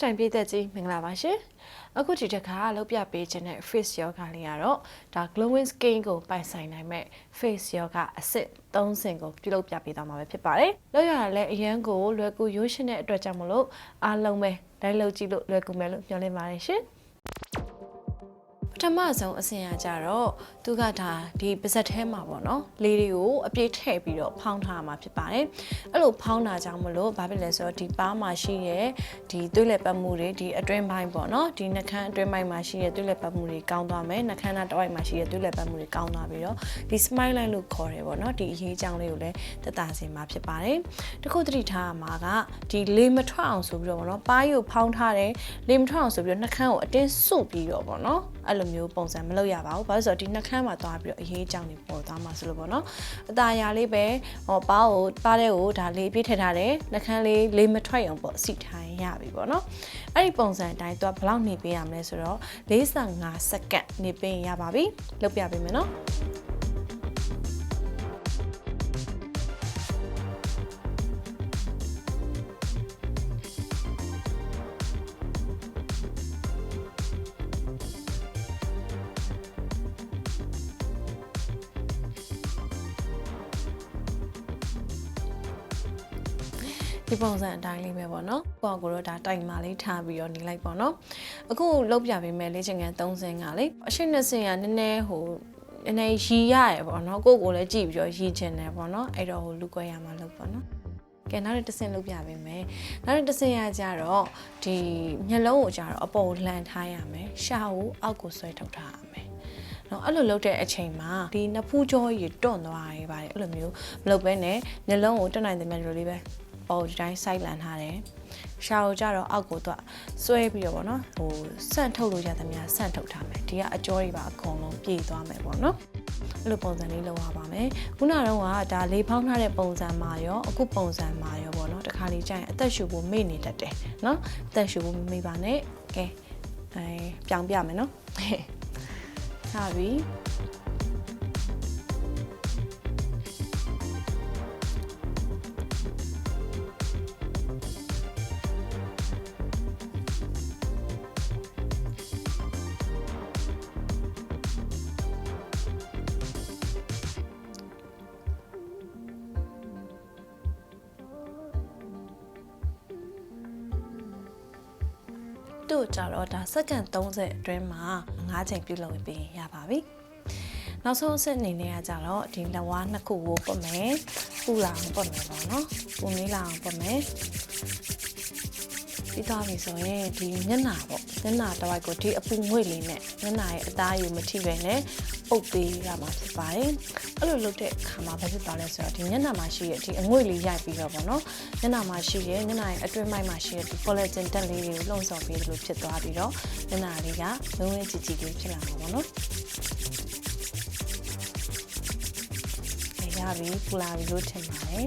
ဆိုင်ပြည်သက်ကြီးမင်္ဂလာပါရှင်အခုဒီတစ်ခါလောက်ပြပေးခြင်းတဲ့ face yoga လေးကတော့ဒါ glowing skin ကိုပိုင်ဆိုင်နိုင်မဲ့ face yoga အစစ်3ဆင့်ကိုပြုလုပ်ပြပေးသွားမှာပဲဖြစ်ပါတယ်လောက်ရတာလည်းအရန်ကိုလွယ်ကူရိုးရှင်းတဲ့အတွက်ကြောင့်မလို့အားလုံးပဲလိုက်လုပ်ကြည့်လို့လွယ်ကူမယ်လို့ပြောလင်းပါတယ်ရှင်ပ ထမဆုံးအဆင့်ရကြတော့သူကဒါဒီပါဇက်ထဲမှာပေါ့နော်လေတွေကိုအပြည့်ထည့်ပြီးတော့ဖောင်းထားမှာဖြစ်ပါတယ်အဲ့လိုဖောင်းတာကြောင့်မလို့ဘာဖြစ်လဲဆိုတော့ဒီပါးမှာရှိရဲ့ဒီသွေးလက်ပတ်မှုတွေဒီအတွင်းပိုင်းပေါ့နော်ဒီနှာခမ်းအတွင်းပိုင်းမှာရှိရဲ့သွေးလက်ပတ်မှုတွေကောင်းသွားမယ်နှာခမ်းနားတစ်ဝိုက်မှာရှိရဲ့သွေးလက်ပတ်မှုတွေကောင်းသွားပြီးတော့ဒီ smile line လို့ခေါ်တယ်ပေါ့နော်ဒီအရေးအကြောင်းလေးကိုလည်းသက်သာစေမှာဖြစ်ပါတယ်တခုသတိထားရမှာကဒီလေမထွက်အောင်ဆိုပြီးတော့ပေါ့နော်ပါးရုပ်ဖောင်းထားတယ်လေမထွက်အောင်ဆိုပြီးတော့နှာခမ်းကိုအတင်းစုပ်ပြီးတော့ပေါ့နော်အဲ့လိုမျိုးပုံစံမလုပ်ရပါဘူးဘာလို့ဆိုတော့ဒီနှာခမ်းမှာသွားပြီးတော့အရေးအကြောင်းတွေပေါ်သွားမှာဆိုလို့ပေါ့နော်အตาရလေးပဲဟောပါးကိုပါးတဲ့ကိုဒါလေးပြည့်ထည့်ထားတယ်နှာခမ်းလေးလေးမထွက်အောင်ပေါ့စီထိုင်ရပြီပေါ့နော်အဲ့ဒီပုံစံအတိုင်းသွားဘယ်လောက်နေပေးရမလဲဆိုတော့45စက္ကန့်နေပေးရင်ရပါပြီလုပ်ပြပေးမယ်နော် ဒီပုံစံအတိုင်းလေးပဲပေါ့နော်ကိုယ့်ကိုယ်တော့ဒါတိုင်မာလေးထားပြီးတော့နေလိုက်ပေါ့နော်အခုလောက်ပြပေးမယ်လေချင်ငယ်30ကလေအရှိနှစ်စင်ကနည်းနည်းဟိုနည်းနည်းရီရရပေါ့နော်ကိုယ့်ကိုယ်လည်းကြည့်ပြီးတော့ရီချင်တယ်ပေါ့နော်အဲ့တော့ဟိုလူကွဲရမှာလို့ပေါ့နော်ကဲနောက်တစ်ဆင့်လုပ်ပြပေးမယ်နောက်တစ်ဆင့်ရကြတော့ဒီမျက်လုံးကိုကြတော့အပေါ်လှန်ထားရမယ်ရှာကိုအောက်ကိုဆွဲထုတ်ထားရမယ်နော်အဲ့လိုလုပ်တဲ့အချိန်မှာဒီနဖူးကြောကြီးတွန့်သွားရပါတယ်အဲ့လိုမျိုးမလုပ်ဘဲနဲ့မျက်လုံးကိုတက်နိုင်တဲ့မျက်လုံးလေးပဲ ပေါ်ဒီတိုင်းစိုက်လန်ထားတယ်ရှာကိုကြတော့အောက်ကိုတော့ဆွဲပြီးတော့ဗောနော်ဟိုဆန့်ထုတ်လို့ရသမျှဆန့်ထုတ်ထားမယ်ဒီကအကျော်တွေပါအကုန်လုံးပြေသွားမယ်ဗောနော်အဲ့လိုပုံစံလေးလုပ်ရပါမယ်ခုနကတော့ကဒါလေးဖောင်းထားတဲ့ပုံစံမှာရောအခုပုံစံမှာရောဗောနော်တခါလေးကြာရင်အသက်ရှူဖို့မေ့နေတတ်တယ်နော်အသက်ရှူဖို့မမေ့ပါနဲ့ကဲအဲပြောင်းပြမယ်နော်ဟာပြီ တို့ကြတော့ဒါစက္ကန့်30အတွင်းမှာ9ချိန်ပြုတ်လုပ်ပြီးရပါပြီနောက်ဆုံးအဆင့်အနေနဲ့ကကြတော့ဒီလက်ဝါးနှစ်ခုကိုပတ်မယ်ပူလာအောင်ပတ်မယ်ပေါ့နော်ပူနေလာအောင်ပတ်မယ် ပြီးသွားပြီဆိုရင်ဒီမျက်နှာပေါ့မျက်နှာတစ်ဝိုက်ကိုဒီအပူငွေ့လေးနဲ့မျက်နှာရဲ့အသားအယူမထိပဲနဲ့ပုတ်ပေးရမှာဖြစ်ပါတယ်အဲ့လိုလုပ်တဲ့အခါမှာဘာဖြစ်သွားလဲဆိုတော့ဒီမျက်နှာမှာရှိတဲ့ဒီအငွေ့လေးရိုက်ပြီးတော့ပေါ့နော်မျက်နှာမှာရှိတဲ့မျက်နှာရဲ့အတွင်းပိုင်းမှာရှိတဲ့ဒီ collagen တက်လေးတွေကိုလှုံ့ဆော်ပေးလို့ဖြစ်သွားပြီးတော့မျက်နှာလေးကဝင်းဝင်းကြည်ကြည်လေးဖြစ်လာမှာပေါ့နော်ရပြီပူလာပြီလို့ထင်ပါတယ်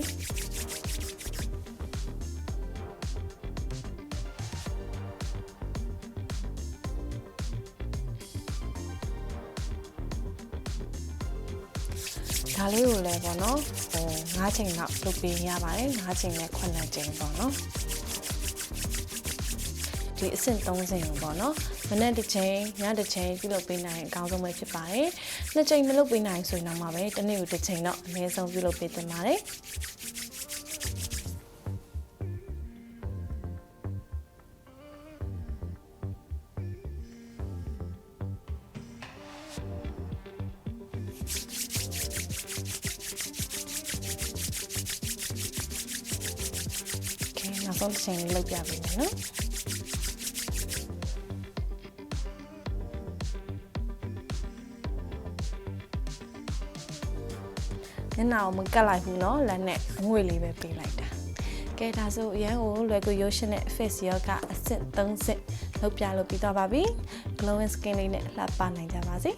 ဒါလေးကိုလည်းပေါ့နော်ဟို9ချိန်လောက်လုပ်ပေးရပါတယ်9ချိန်နဲ့9ချိန်ပေါ့နော်ဒီအဆင့်30ကိုပေါ့နော်မနေ့တစ်ချိန်ညတစ်ချိန်ပြုလုပ်ပေးနိုင်အကောင်းဆုံးပဲဖြစ်ပါတယ်နှစ်ချိန်မလုပ်ပေးနိုင်ဆိုရင်တော့မှပဲတစ်နေ့ကိုတစ်ချိန်တော့အနည်းဆုံးပြုလုပ်ပေးသင့်ပါတယ် နောက်ဆုံးတစ်ချိန်လေးလုပ်ပြပေးမယ်နော်မျက်နှာကိုမကတ်လိုက်ဘူးเนาะလက်နဲ့အငွေ့လေးပဲပေးလိုက်တာကဲဒါဆိုအရန်ကိုလွယ်ကူရိုးရှင်းတဲ့ face yoga အဆင့်3ဆင့်လုပ်ပြလို့ပြီးတော့ပါပြီ glowing skin လေးနဲ့လှပနိုင်ကြပါစေ